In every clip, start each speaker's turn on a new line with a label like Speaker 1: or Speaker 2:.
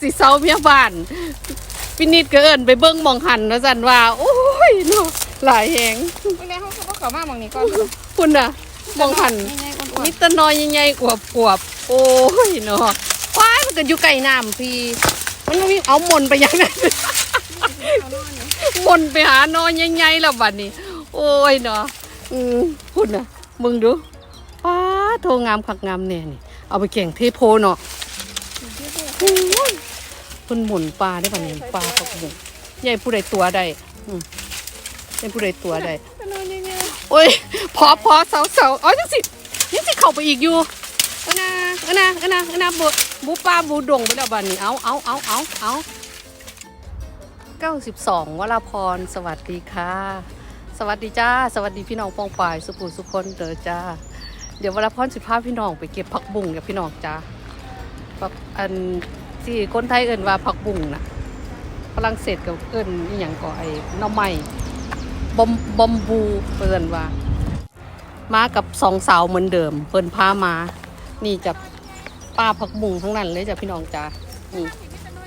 Speaker 1: สิเซาเมียบ้านพินิดก็เอิ้นไปเบิ่งหมองหันว่าซั่นว่า โอ้ยเนาะหลายแฮง
Speaker 2: เมื่อไรเขาเขาเขามาหมองนี้ก่อน
Speaker 1: คุณน่ะหมองหัน
Speaker 2: ใหญ่ๆอ้วน
Speaker 1: มีแตะนอยใหญ่ๆอวบๆโอ้ยเนาะว้ายมันก็อยู่ใกล้น้ำพี่ มันบ่มีเอามนต์ไปอย่างนั้น
Speaker 2: ๆเอาหน่อยนี่
Speaker 1: มนต์ไปหานอนใหญ่ๆแล้วบัดนี้ โอ้ยเนาะอืมพุ่นน่ะ มึงดูป้าโทงามคักงามแน่นี่ เอาไปแข่งเทโพเนาะโอ้ย เพิ่นหมุนปลาได้ป่ะเนี่ยปลาปักบุกใหญ่ผู้ใดตัวใดอืมใหญ่ผู้ใดตัวใด
Speaker 2: ตะนอยใหญ่
Speaker 1: โอ้ยพอพอเสาเสาอ๋อยังสิยังสิเข้าไปอีกอยู่เอานะเอานะเอานะเอานะบูบูปลาบูดงไปแล้วบัดนี้เอาเอาเอาเอาเอาเก้าสิบสองวราพรสวัสดีค่ะ สวัสดีจ้า สวัสดีพี่น้องปองป่ายสุภูสุคนเด้อจ้า เดี๋ยววราพรสิพาพี่น้องไปเก็บผักบุ้งกับพี่น้องจ้าผักอัน ที่คนไทยเอิ้นว่าผักบุ้งนะฝรั่งเศสก็เอิ้นอหย่างก็ไอ้หน่อไม้บอมบอมบูเพิ่นว่า มากับสองสาวเหมือนเดิม เพิ่นพามา นี่จะป้าผักบุ้งทั้งนั้นเลยจ้ะพี่น้องจ้านี่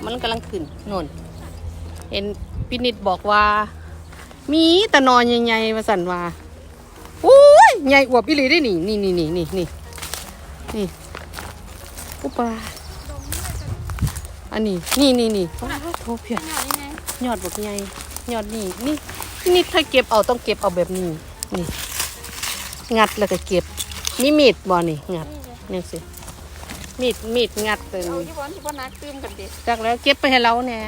Speaker 1: มันกำลังขึ้นนนเห็นพินิดบอกว่า มีแต่นอนใหญ่ๆมาสั่นว่าโอ้ยใหญ่อวบอีหลีได้นี่นี่นี่นี่นี่นี่นี่อุปา อันนี้ นี่นี่นี่ว้าวโทเพีย
Speaker 2: ๆขนาดยังไง
Speaker 1: ยอดบักใหญ่ยอดนี่นี่นี่ถ้าเก็บเอาต้องเก็บเอาแบบนี้ นี่ งัดแล้วก็เก็บมีมีดบ่นี่งัดนี่สิมีดมีดงัดเลย
Speaker 2: เอาที่บอลที่บอลนักตื้มกันเด็ด
Speaker 1: จากแล้วเก็บไปให้เราเนี่ย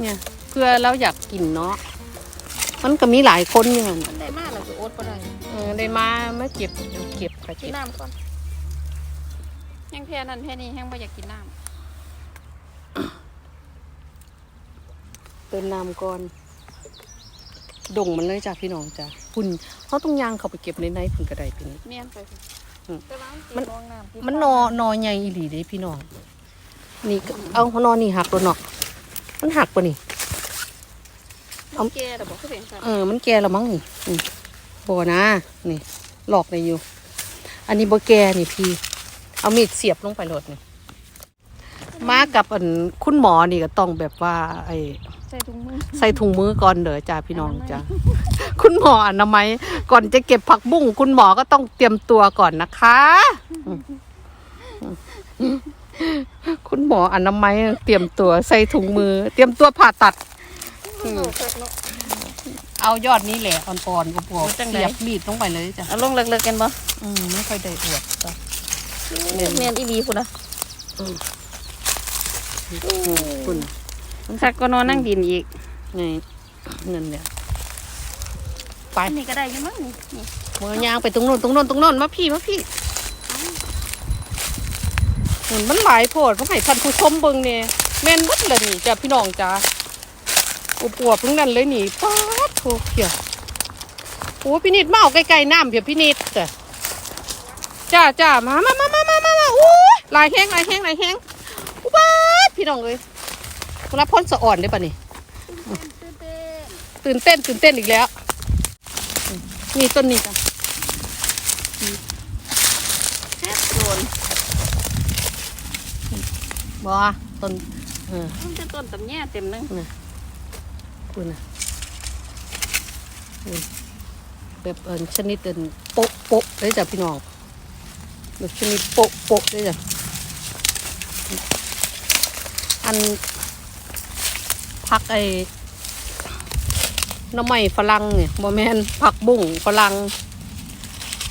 Speaker 1: เนี่ยเพื่อเราอยากกินเนาะมันก็มีหลายคนอยู่นั่น
Speaker 2: มันได้มากเลยคือโอ๊ตก็ได้
Speaker 1: เออได้มามาเก็บเก็บก็
Speaker 2: กิ
Speaker 1: เก็
Speaker 2: น
Speaker 1: บ
Speaker 2: น้ำก่อนแห้งแพ้นั่นแพ้นี่แห้งไม่อยากกินน้
Speaker 1: เติมน้ำก่อนดงมันเลยจ้ะพี่น้องจ้ะคุณเขาต้องย่างเขาไปเก็บในในพุ่นกระไดเป็นำ
Speaker 2: เมียนไปสิ
Speaker 1: อืม
Speaker 2: แต่ว่า
Speaker 1: มั
Speaker 2: มันนมองน้ำ
Speaker 1: มันนอ นอใหญ่อีหลีเด้พี่น้อง นี่ก็เอานอนี่หักตัวเนาะมันหักปะนี่
Speaker 2: เอา แก่แต่บอกเขาเป็นสัตว์
Speaker 1: เออ มันแก่แล้วมั้งนี่อืมบ่นะ นี่ หลอกในอยู่ อันนี้บ่แก่นี่พี่ เอามีดเสียบลงไปโหลดนี่ มากับอันคุณหมอนี่ก็ต้องแบบว่า ไอ้
Speaker 2: ใส่ถุงมือ
Speaker 1: ใส่ถุงมือก่อนเด้อจ้าพี่น้องจ้าคุณหมออนามัยก่อนจะเก็บผักบุ้งคุณหมอก็ต้องเตรียมตัวก่อนนะคะอืมอืมคุณหมออนามัยเตรียมตัวใส่ถุงมือ เตรียมตัวผ่าตัดอืม
Speaker 2: เอาคักเนาะ
Speaker 1: เอายอดนี้แหละอ่อนๆก็พอ
Speaker 2: เอาจังใด
Speaker 1: เสียบมีดลงไปเลยจ้ะ
Speaker 2: เอาลงเลิกๆกันบ่
Speaker 1: อืมไม่ค่อยได้อวดจ้ะ
Speaker 2: เมียนเมียนอีหลีคุณนะ
Speaker 1: คุณ
Speaker 2: คักก็นอนนั่งดินอีก
Speaker 1: ไงเงินเนี่ยไป
Speaker 2: อันนี้ก็ได้อยังมั้งนี่นี่
Speaker 1: เมื่อยางไปตรงโน้นตรงโน้นตรงโน้นมาพี่มาพี่เหมือนมันหลายโพดเพราะให้ท่านผู้ชมเบิ่งเนี่ยแม่นเบัดเลยนี่จ้ะพี่น้องจ้าอวบๆทั้งนั้นเลยนี่ป๊าดโถเพียโอ้พี่นิดมาเอาใกล้ๆน้ำเพียพี่นิดจ้ะจ้าจ้ามามามามามามามาโอ้ยหลายแห้งหลายแห้งหลายแห้งอุบ้าดพี่น้องเลย รับพ้นสะอ่อนได้ปะนี่ ตื่นเต้นตื่นเต้นอีกแล้วอืมนี่ต้นนี้จ้ะ
Speaker 2: แค่โดน
Speaker 1: บอต้นเออ
Speaker 2: มันจะต้นตำแย่เต็มหนึง
Speaker 1: คุณนะอืมแบบเอินชนิดเอินโปะโปะเลยจ้ะพี่น้องแบบชนิดโปะโปะเลยจ้ะอัน พักไอ้หน้ำไม้ฝรั่งเนี่ยโมแมนผักบุ้งฝรั่ง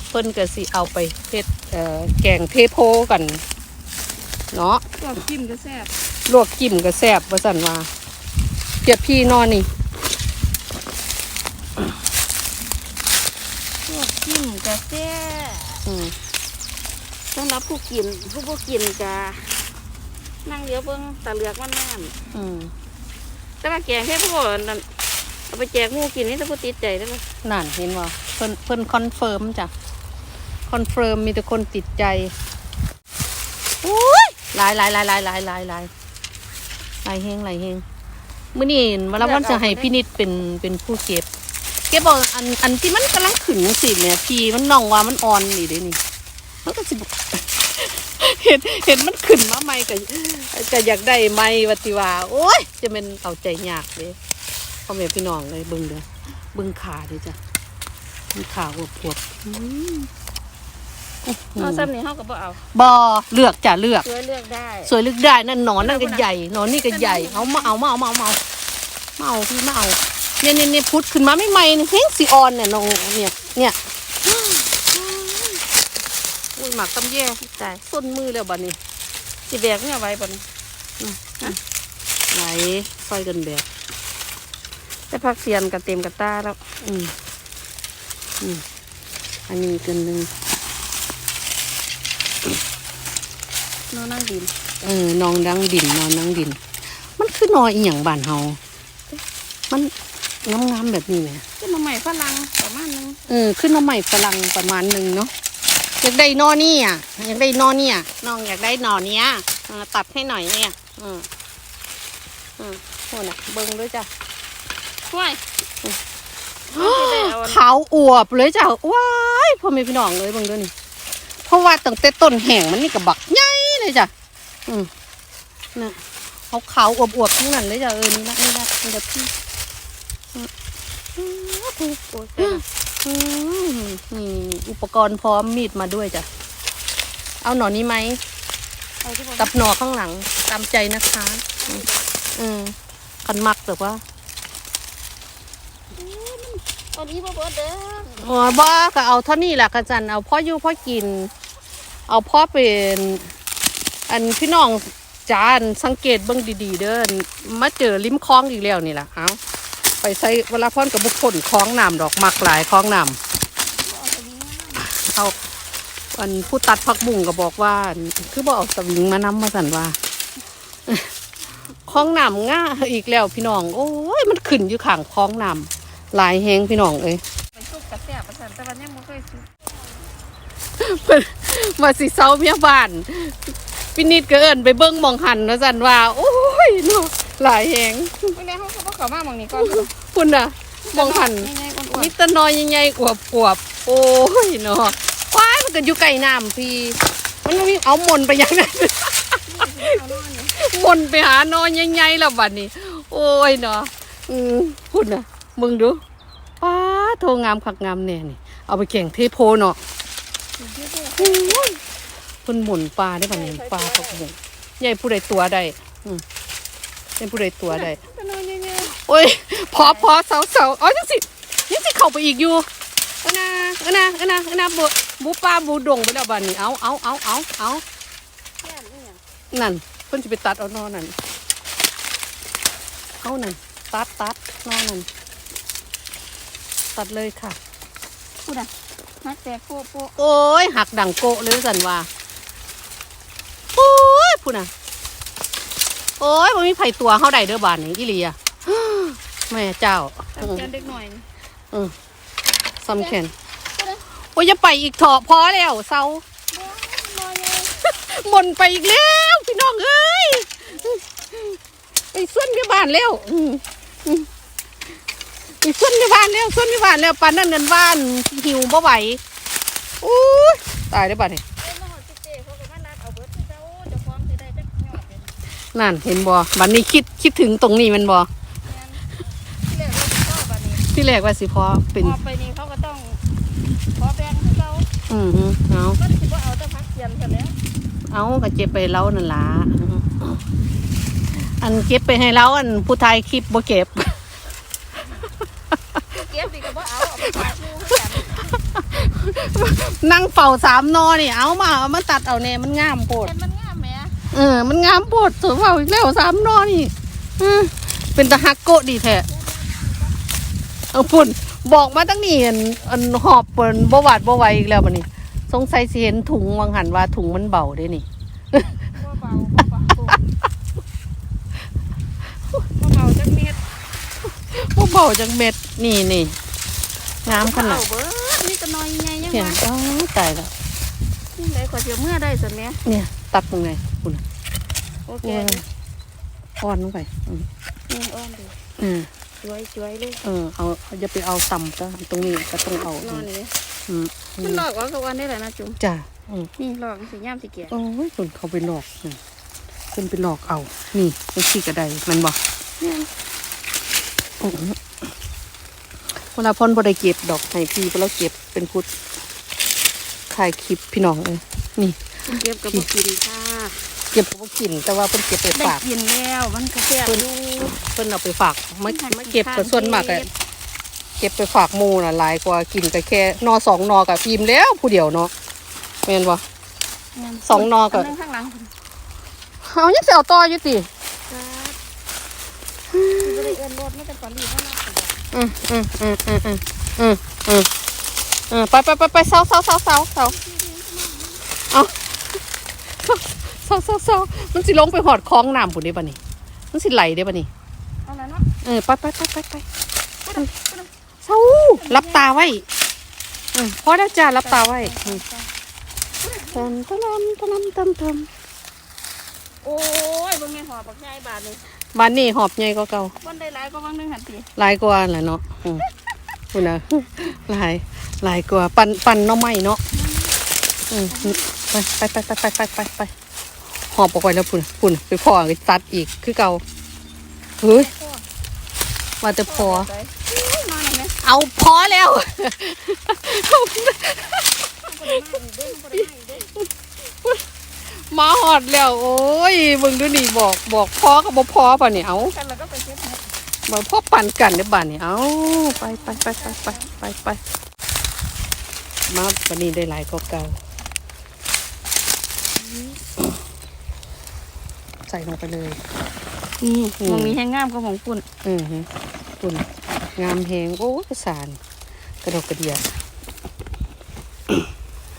Speaker 1: เพิ่นก็สิเอาไปเฮ็ดเอ่อแกงเทโพกัน เนาะ
Speaker 2: ก็จิ้มก็แซ่บ
Speaker 1: ลวกจิ้มก็แซ่บว่าสันว่าเปียบพี่นอนนี่
Speaker 2: พวกจิ้มก็แซ่บ
Speaker 1: อืม
Speaker 2: สำหรับผู้กินผู้ผู้กินก็นั่งเดี๋ยวเบิ่งตาเหลือกมันน้
Speaker 1: อืมำ
Speaker 2: แต่ว่าแกงแค่พวกนั้นเอาไปแจกหมูกินนี่ถ้าผู้ติดใจได้ไหม
Speaker 1: นั่นเห็นว่าเพิ่นเพิ่นคอนเฟิร์มจ้ะคอนเฟิร์มมีแต่คนติดใจโอ้ยหลายหลายหลายหลายหลายหลายหลายหลายเฮงหลายเฮงมื้อนี้เวลาวันจะให้พี่นิดเป็นเป็นผู้เก็บ เก็บเอาอันอันที่มันกำลังขึ้นจังซี่แหม่พี่มันน้องว่ามันอ่อนนี่เด้นี่มันก็สิบ เห็นเห็นมันขึ้นมาใหม่ก็ก็อยากได้ใหม่วัติว่าโอ้ยจะเป็นเอาใจยากเลยพ่อแม่พี่น้องเลยเบิ่งเด้อเบิ่งขาดิจ้ะมันขาอวบอวบๆอืม
Speaker 2: เอาซ้ำนี่เฮาก็บ่เอา
Speaker 1: บอเลือกจ้ะเลือก
Speaker 2: ช่วยเลือกได้
Speaker 1: สวยลึกได้นั่นหนอนนั่นก็ใหญ่หนอนนี่ก็ใหญ่เอามาเอามาเอามาเอามาเอามาเอาพี่มาเอาเนี่ยเนี่ยเนี่ยพุดขึ้นมาไม่ใหม่เนี่ยเฮ้งสีออนเนี่ยน้องเนี่ยเนี่ยอุ้ย หมักตำแย่
Speaker 2: ตาย
Speaker 1: ส้นมือแล้วบัดนี้
Speaker 2: สิแบกเนี่ยไว้บ่นี่
Speaker 1: ไหนไฟกันแบบ
Speaker 2: แต่พักเสียนกับเต็มกับตาแล้ว
Speaker 1: อืมอืมอันนี้กันหนึ่ง
Speaker 2: นอนนั่งดิน
Speaker 1: เออ นองดังดิน นอนดังดิน มันคือนอยอีหยังบ้านเฮา มันงามๆแบบนี้แหม
Speaker 2: ขึ้นมาใหม่ฝรั่งประมาณนึง
Speaker 1: เออ ขึ้นมาใหม่ฝรั่งประมาณหนึ่งเนาะ อยากได้นอนี่อะอยากได้นอนี่อะน้องอยากได้นอเนี้ยเออตัดให้หน่อยเนี่ยอืมอืมโหน่ะเบิ้งด้วยจ้ะ
Speaker 2: ห้วยได้เอาอัน
Speaker 1: ขาวอวบเลยจ้ะว้ายพ่อแม่พี่น้องเลยเบิ้งด้วยนี่เพราะว่าตั้งแต่ต้นแห้งมันนี่กับบักใหญ่เลยจ้ะอืมน่ะเขาขาวอวบๆทั้งนั้นเลยจ้ะเออนี่ละนี่ละนี่ละพี่อืมอืม
Speaker 2: โอ้ยเต็ม
Speaker 1: อืม นี่อุปกรณ์พร้อมมีดมาด้วยจ้ะ เอาหนอนนี้ไหม
Speaker 2: เอาที่บ่
Speaker 1: กับหนอข้างหลังตามใจนะคะ อืมคันมักแต่ว่า
Speaker 2: อานี้บ่เบิดเด้อ
Speaker 1: อ๋อบ่ก็เอาเท่านี้แหละกันจันเอาพ่ออยู่พ่อกิน เอาพ่อเป็น อันพี่น้องจานสังเกตเบิ่งดีๆ เด้อมาเจอริมคลองอีกแล้วนี่แหละเอา ไปใส่เวลาพ่อนกับบุคคลคลองน้ำดอกมักหลายคลองน้ำ
Speaker 2: เอาตัวนี้
Speaker 1: เอาอันผู้ตัดผักบุ้งก็บอกว่าอันคือบอกเอาสวิงมานำมาสั่นว่าคลองน้ำง่าอีกแล้วพี่น้อง โอ้ยมันขึ้นอยู่ข้างคลองน้ำหลายแหงพี่น้องเอ้ย
Speaker 2: ไปซุปกระแซ่บประสันแต่วันนี้บ่เคยซุป
Speaker 1: เพิ่นมาสิเซาเมียบ้านพี่นิดก็เอินไปเบิ้งหมองหันว่าสั่นว่า โอ้ยเนาะหลายแหง
Speaker 2: มื้อนี้ เฮาก็บ่เข้ามาหม่องนี้ก่อน
Speaker 1: คุณน่ะมองหัน
Speaker 2: ใหญ่ๆอ้วน
Speaker 1: มิตรนอยใหญ่ๆอวบอวบๆโอ้ยเนาะว้ายมันก็อยู่ไกลน้ำพี่มันบ่มีเอาหมนไปย่างนั้น
Speaker 2: ๆเอานอนนี่
Speaker 1: มนไปหานอนใหญ่ๆแล้วบัดนี้ โอ้ยเนาะอืมพุ่นน่ะมึงดูป้าโทงามคักงามแน่นี่ เอาไปแข่งเทโพเนาะโอ้ยพุ่นหมุนปลาได้บัดนี้ปลาพักบุงใหญ่ผู้ใดตัวได้อืมใหญ่ผู้ใดตัวได้
Speaker 2: ก็นอนใหญ่
Speaker 1: โอ้ยพอพอเสาเสาอ๋อยังสิยังสิเข้าไปอีกอยู่เออนะเออนะเออนะเออนะบูบูปลาบูดงไปแล้วบัดนี้เอาเอาเอาเอาเอา
Speaker 2: ๆแย่นอีหยัง
Speaker 1: นั่นเพิ่นจะไปตัดเอานอนั่นเอานั่นตัดตัดนอนั่นตัดเลยค่ะ
Speaker 2: พูดอะนักแต่โป๊ะโป๊ะ
Speaker 1: โอ้ยหักดังโกะเลยสันว่าโอ้ยพูดน่ะโอ้ยมันมีไผ่ตัวเข้าได้เด้อบานนี้อีหลีอะ แม่เจ้า
Speaker 2: ตามแกนเด็กหน่อยนี่
Speaker 1: ซ้ำแขนโอ้ยจะไปอีกเถอะพอแล้วเศร้า
Speaker 2: บ่นอนใหญ่
Speaker 1: หมนไปอีกแล้วพี่น้องเอ้ยไปส่วนที่บ้านแล้วอืมอืมไปส่วนที่บ้านแล้วส่วนที่บ้านแล้วปานนั่นเงินบ้านหิวบ่ไหวอู้ยตายได้บ้านนี่
Speaker 2: เอ้ยมาหอดสิเจ้เขาก็มานัดเอาเบิดคือเจ้าเจะพร้าขอมสิได้จักยอดเด้อ
Speaker 1: นั่นเห็นบ่บัดนี้คิดคิดถึงตรงนี้แมันบ่
Speaker 2: แม่นที่แรกเราสิพ่อบัดนี้
Speaker 1: ที่แรกว่าสิพอเป็น
Speaker 2: พอไปนี่เขาก็ต้องขอแบ่งคือเจ้า
Speaker 1: อืมฮึเอา
Speaker 2: มันสิบ่เอาแต่พักเสียนเท่านั้น
Speaker 1: เอาก็เจ็บไปเล้านั่นล่ะอันเก็บไปให้เล้าอันผู้ไทยคลิปบ่เก็บ
Speaker 2: เก็บดีก็บ่เอาเอาไปฝากหมู่คือกัน
Speaker 1: นั่งเฝ้าสามนอนี่เอามาเอามาตัดเอาแน่มันงามโพด
Speaker 2: เห็นมันงามแหม
Speaker 1: เออ มันงามโพดถือเฝ้าอีกแล้วสามนอนี่เออเป็นตะฮักโกะดีแท้ เอาพุ่นบอกมาตั้งนี่อันอันหอบเปินบ่หวาดบ่ไหวอีกแล้วบัดนี้ สงสัยสิเห็นถุงวังหันว่าถุงมันเบาเด้นี่
Speaker 2: บ่เบาบ่เบาบ่เบาจักเม็ด
Speaker 1: บ่เบาจังเม็ดนี่นี่งามขนาด
Speaker 2: เอเบิดนี่ก็น้อยใหญ่ยัง
Speaker 1: เห็น
Speaker 2: ว่า
Speaker 1: อ้าวตายแล้ว
Speaker 2: นี่ได้กว่าเสียเมื่อได้ซั่นแหม
Speaker 1: เนี่ย ตัดตรงไหนคุณ
Speaker 2: โอเค
Speaker 1: อ่อนลงไปอืม
Speaker 2: นี่อ้อนดี
Speaker 1: อืม
Speaker 2: สวยๆเลย
Speaker 1: เออเอาเอาอย่าไปเอาต่ำก็ตรงนี้ก็ต้องเอา
Speaker 2: นอนนี่
Speaker 1: อืม
Speaker 2: มันลอกออกทุกวันนี่แหละนะจุ๋ม
Speaker 1: จ้ะอืม
Speaker 2: นี่ลอกสิย่ามสิแก่
Speaker 1: โอ้ยคนเขาไปหลอกนี่เพิ่นไปหลอกเอา นี่เป็นสีกระไดมันบอก
Speaker 2: เนี่ย
Speaker 1: เวลาพ่นบ่ได้เก็บดอกให้พี่เพราะเราเก็บเป็นพุทธถ่ายคลิปพี่น้องเอ้ยนี่
Speaker 2: เก็บกับบ่กินค่ะ
Speaker 1: เก็บบ่กินแต่ว่าเพิ่นเก็บไปฝาก
Speaker 2: กินแล้วมันก็แซ่บอยู่
Speaker 1: เพิ่นเอาไปฝากไม่
Speaker 2: ไม่
Speaker 1: เก็บก็ส่วนมากอะ
Speaker 2: เก็บ
Speaker 1: ไปฝากหมูน่ะหลายกว่ากินก็แค่นอสองนอกับอิ่มแล้วผู้เดียวเนาะแม่นบ่ สองนอก่อน
Speaker 2: ข้างหลัง
Speaker 1: เอายังสิเอาต่ออยู่ติ
Speaker 2: อืม
Speaker 1: อืมอืมอืมอืมอืมอืมไปไปไปไปเสาเสาเสาเสาเสาเอา ศร้าเศร้ามันสิลงไปหอดคลองน้ำผุนได้ปะนี่มันสิไหลได้ปะนี่
Speaker 2: เอาแนาะ
Speaker 1: เออไปไปไปไปไปเศร้ารับตาไว้เออพอแล้วจ้ารับตาไว้ตำตำตำตำตำ
Speaker 2: โอ้ยบางไงหอบบักใหบาทเลย
Speaker 1: บานนี่หอบไงก็เก่า
Speaker 2: วันได้หลายกว่าบางนึงหันตี
Speaker 1: หลายกว่าแหละเนาะคุณนะหลายหลายกว่า ปันปันน้องไม่เนาะอืมไปไปไปไปไปไปไป อบออกไปแล้วพุ่นพุ่นไปพอไปตัดอีกคือเก่าเฮ้ยมาแต่พอ เอาพอแล้ว
Speaker 2: มา
Speaker 1: หอดแล้ว โอ้ยมึงดูนี่บอกบอกพอกับบ่พอป่ะเนี่ยเอาบอกพ่อปั่นกันในบ้านเนี่ยเอาไปไปไปไปไปไปไปมาวันนี้ได้หลายก็เก่า ใส่ลงไปเลย
Speaker 2: นี่
Speaker 1: อืม
Speaker 2: มองนี้แห้งงามก็ของปุ่น
Speaker 1: อือฮึปุ่นงามแหงโอ้ยประสานกระดกกระเดีย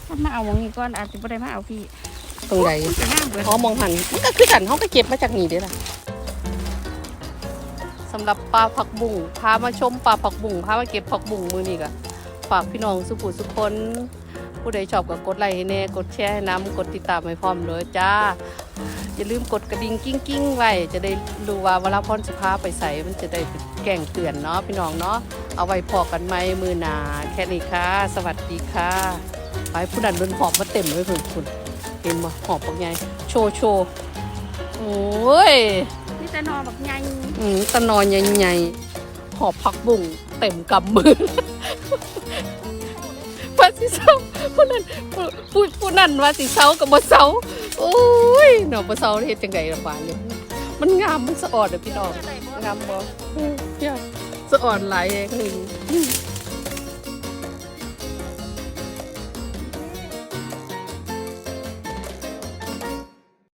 Speaker 2: ถ้ามาเอามองนี้ก่อนอาจจะบ่ได้มาเอาพี่
Speaker 1: ตรงไหน
Speaker 2: มันจะงามเบิด
Speaker 1: อ๋อมองหันมันก็คือกันเขาก็เก็บมาจากนี่เด้อล่ะสำหรับปลาผักบุ้งพามาชมปลาผักบุ้งพามาเก็บผักบุ้งมือนี่ก็ฝากพี่น้องสุขุสุคน ผู้ใดชอบก็กดไลค์ให้แน่กดแชร์ให้น้ำกดติดตามให้พร้อมเลยจ้า อย่าลืมกดกระดิ่งกิ้งกิ้งๆไว้จะได้รู้ว่าเวลาพรสิพาไปใส่มันจะได้แก่งเตือนเนาะพี่น้องเนาะเอาไว้พอกันไหมมือหนาแค่นี้ค่ะ สวัสดีค่ะ ไปผู้นั้นโดนหอบมาเต็มเลยเพื่อนคุณเห็นบ่หอบปักไงโชว์โชว์โอ้ย
Speaker 2: นี่แต่นอบักใหญ่
Speaker 1: อืมตะนอนใหญ่ๆหอบผักบุ้งเต็มกำมือว่าสิเศร้าผู้นั้นผู้ผู้ผู้นั้นว่าสิเศร้ากับบ่เศร้า โอ้ยเนาะบ่เศร้าเฮ็ดจังไดล่ะบาดนี้มันงามมันสะอ่อนเด้อพี่น้อง
Speaker 2: ได้บ่
Speaker 1: งามบ่เออเนี่ยสะอ่อนหลายแฮงหนึง